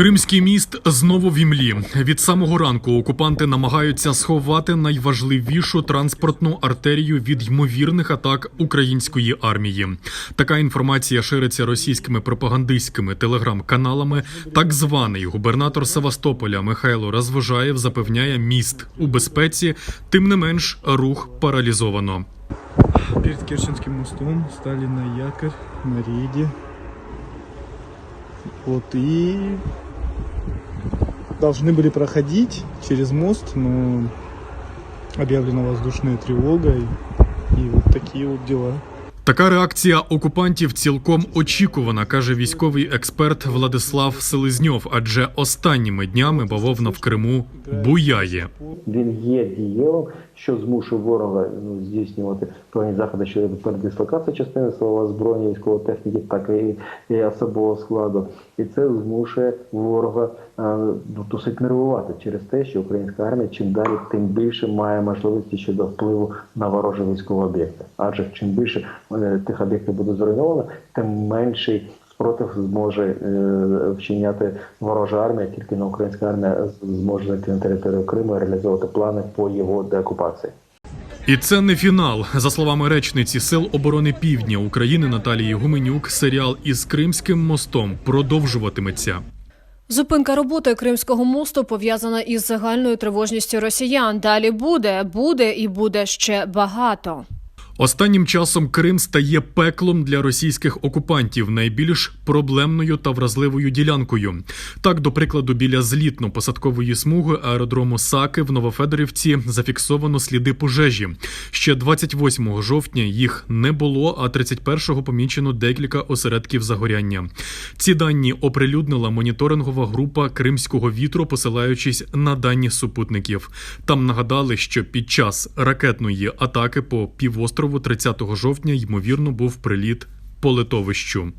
Кримський міст знову в імлі. Від самого ранку окупанти намагаються сховати найважливішу транспортну артерію від ймовірних атак української армії. Така інформація шириться російськими пропагандистськими телеграм-каналами. Так званий губернатор Севастополя Михайло Розвожаєв запевняє міст у безпеці. Тим не менш, рух паралізовано. Перед Керченским мостом стали на якорь на рейде. Вот и должны были проходить через мост, но объявлена воздушная тревога и, и вот такие вот дела. Така реакція окупантів цілком очікувана, каже військовий експерт Владислав Селезньов. Адже останніми днями бавовна в Криму буяє. Він є дієвим, що змушує ворога ну, здійснювати певні заходи щодо передислокації частини свого озброєння військової техніки, так і, і особового складу. І це змушує ворога е, ну, досить нервувати через те, що українська армія чим далі, тим більше має можливості щодо впливу на ворожі військові об'єкти. Адже чим більше тих об'єктів буде зруйновано, тим менший спротив зможе е, вчиняти ворожа армія, тільки на українська армія зможе зайти на територію Криму і реалізовувати плани по його деокупації. І це не фінал. За словами речниці Сил оборони Півдня України Наталії Гуменюк, серіал із Кримським мостом продовжуватиметься. Зупинка роботи Кримського мосту пов'язана із загальною тривожністю росіян. Далі буде, буде і буде ще багато. Останнім часом Крим стає пеклом для російських окупантів, найбільш проблемною та вразливою ділянкою. Так, до прикладу, біля злітно-посадкової смуги аеродрому Саки в Новофедорівці зафіксовано сліди пожежі. Ще 28 жовтня їх не було, а 31-го помічено декілька осередків загоряння. Ці дані оприлюднила моніторингова група Кримського вітру, посилаючись на дані супутників. Там нагадали, що під час ракетної атаки по півострову 30 жовтня ймовірно був приліт по литовищу.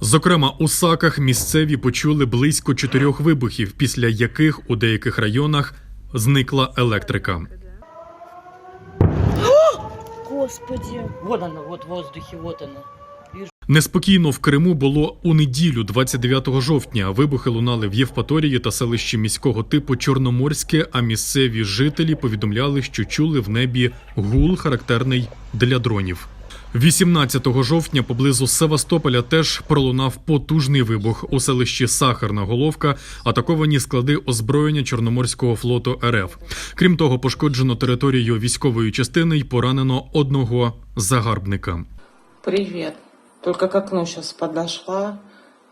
Зокрема, у саках місцеві почули близько чотирьох вибухів, після яких у деяких районах зникла електрика. Господи. Вот она, вот в воздухе, вот она. Неспокійно в Криму було у неділю, 29 жовтня. Вибухи лунали в Євпаторії та селищі міського типу Чорноморське. А місцеві жителі повідомляли, що чули в небі гул, характерний для дронів. 18 жовтня поблизу Севастополя теж пролунав потужний вибух у селищі Сахарна Головка, атаковані склади озброєння Чорноморського флоту РФ. Крім того, пошкоджено територію військової частини й поранено одного загарбника. Привет. Только к окну сейчас подошла.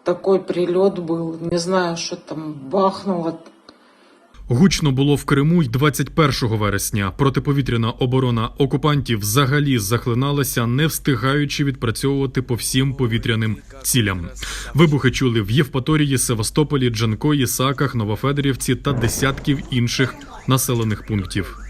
Такой прилет был. Не знаю, что там бахнуло. Гучно було в Криму й 21 вересня. Протиповітряна оборона окупантів взагалі захлиналася, не встигаючи відпрацьовувати по всім повітряним цілям. Вибухи чули в Євпаторії, Севастополі, Джанкої, Саках, Новофедорівці та десятків інших населених пунктів.